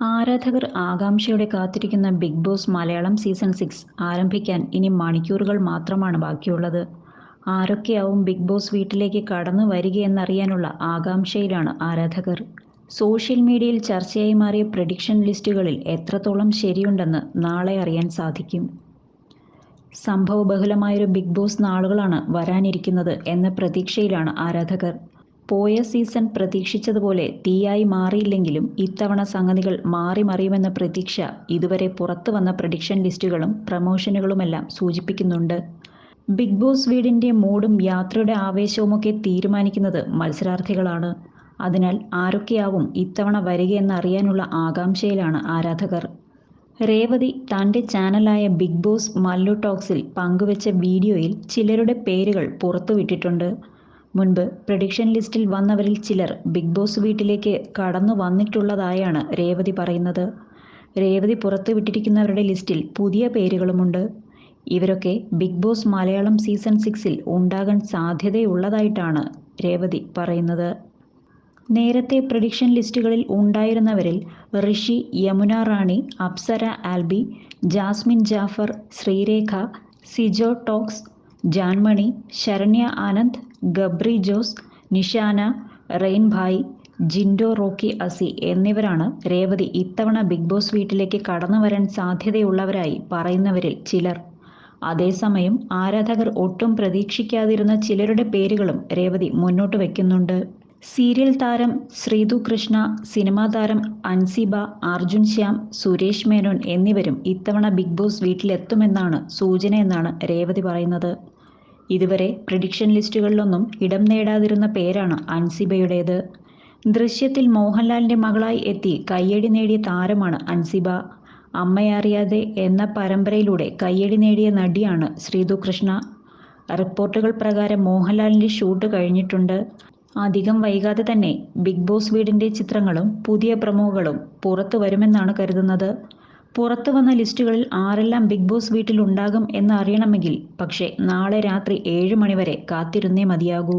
ആരാധകർ ആകാംക്ഷയോടെ കാത്തിരിക്കുന്ന Bigg Boss Malayalam season six ആരംഭിക്കാൻ ഇനി മണിക്കൂറുകൾ മാത്രമാണ് ബാക്കിയുള്ളത്. ആരൊക്കെയാവും ബിഗ് ബോസ് വീട്ടിലേക്ക് കടന്നു വരികയെന്നറിയാനുള്ള ആകാംക്ഷയിലാണ് ആരാധകർ. സോഷ്യൽ മീഡിയയിൽ ചർച്ചയായി മാറിയ പ്രഡിക്ഷൻ ലിസ്റ്റുകളിൽ എത്രത്തോളം ശരിയുണ്ടെന്ന് നാളെ അറിയാൻ സാധിക്കും. സംഭവബഹുലമായൊരു ബിഗ് ബോസ് നാളുകളാണ് വരാനിരിക്കുന്നത് എന്ന പ്രതീക്ഷയിലാണ് ആരാധകർ. പോയ സീസൺ പ്രതീക്ഷിച്ചതുപോലെ തീയായി മാറിയില്ലെങ്കിലും ഇത്തവണ സംഗതികൾ മാറി മറിയുമെന്ന പ്രതീക്ഷ ഇതുവരെ പുറത്തു വന്ന പ്രഡിക്ഷൻ ലിസ്റ്റുകളും പ്രമോഷനുകളുമെല്ലാം സൂചിപ്പിക്കുന്നുണ്ട്. ബിഗ് ബോസ് വീടിന്റെ മൂടും യാത്രയുടെ ആവേശവുമൊക്കെ തീരുമാനിക്കുന്നത് മത്സരാർത്ഥികളാണ്. അതിനാൽ ആരൊക്കെയാവും ഇത്തവണ വരികയെന്നറിയാനുള്ള ആകാംക്ഷയിലാണ് ആരാധകർ. രേവതി തന്റെ ചാനലായ ബിഗ് ബോസ് മല്ലു ടോക്സിൽ പങ്കുവച്ച വീഡിയോയിൽ ചിലരുടെ പേരുകൾ പുറത്തുവിട്ടിട്ടുണ്ട്. മുൻപ് പ്രഡിക്ഷൻ ലിസ്റ്റിൽ വന്നവരിൽ ചിലർ ബിഗ് ബോസ് വീട്ടിലേക്ക് കടന്നു വന്നിട്ടുള്ളതായാണ് രേവതി പറയുന്നത്. രേവതി പുറത്തുവിട്ടിരിക്കുന്നവരുടെ ലിസ്റ്റിൽ പുതിയ പേരുകളുമുണ്ട്. ഇവരൊക്കെ ബിഗ് ബോസ് മലയാളം സീസൺ സിക്സിൽ ഉണ്ടാകാൻ സാധ്യതയുള്ളതായിട്ടാണ് രേവതി പറയുന്നത്. നേരത്തെ പ്രഡിക്ഷൻ ലിസ്റ്റുകളിൽ ഉണ്ടായിരുന്നവരിൽ Rishi Yamuna Rani Apsara Albi Jasmine Jaffar Sreerekha Sijo talks Janmoni Saranya Anand Gabri Jose Nishana റെയിൻഭായ് Jinto Rocky Asi എന്നിവരാണ് രേവതി ഇത്തവണ ബിഗ് ബോസ് വീട്ടിലേക്ക് കടന്നു വരാൻ സാധ്യതയുള്ളവരായി പറയുന്നവരിൽ ചിലർ. അതേസമയം ആരാധകർ ഒട്ടും പ്രതീക്ഷിക്കാതിരുന്ന ചിലരുടെ പേരുകളും രേവതി മുന്നോട്ട് വയ്ക്കുന്നുണ്ട് സീരിയൽ താരം ശ്രീതു കൃഷ്ണ സിനിമാ താരം അൻസിബ അർജുൻ ശ്യാം സുരേഷ് മേനോൻ എന്നിവരും ഇത്തവണ ബിഗ് ബോസ് വീട്ടിലെത്തുമെന്നാണ് സൂചനയെന്നാണ് രേവതി പറയുന്നത്. ഇതുവരെ പ്രഡിക്ഷൻ ലിസ്റ്റുകളിലൊന്നും ഇടം നേടാതിരുന്ന പേരാണ് അൻസിബയുടേത്. ദൃശ്യത്തിൽ മോഹൻലാലിന്റെ മകളായി എത്തി കയ്യടി നേടിയ താരമാണ് അൻസിബ. അമ്മയറിയാതെ എന്ന പരമ്പരയിലൂടെ കയ്യടി നേടിയ നടിയാണ് ശ്രീതു കൃഷ്ണ. റിപ്പോർട്ടുകൾ പ്രകാരം മോഹൻലാലിന്റെ ഷൂട്ട് കഴിഞ്ഞിട്ടുണ്ട്. അധികം വൈകാതെ തന്നെ ബിഗ് ബോസ് വീടിന്റെ ചിത്രങ്ങളും പുതിയ പ്രമോകളും പുറത്തു വരുമെന്നാണ് കരുതുന്നത്. പുറത്തു വന്ന ലിസ്റ്റുകളിൽ ആരെല്ലാം ബിഗ് ബോസ് വീട്ടിലുണ്ടാകും എന്ന് അറിയണമെങ്കിൽ പക്ഷേ നാളെ രാത്രി ഏഴ് മണിവരെ കാത്തിരുന്നേ മതിയാകൂ.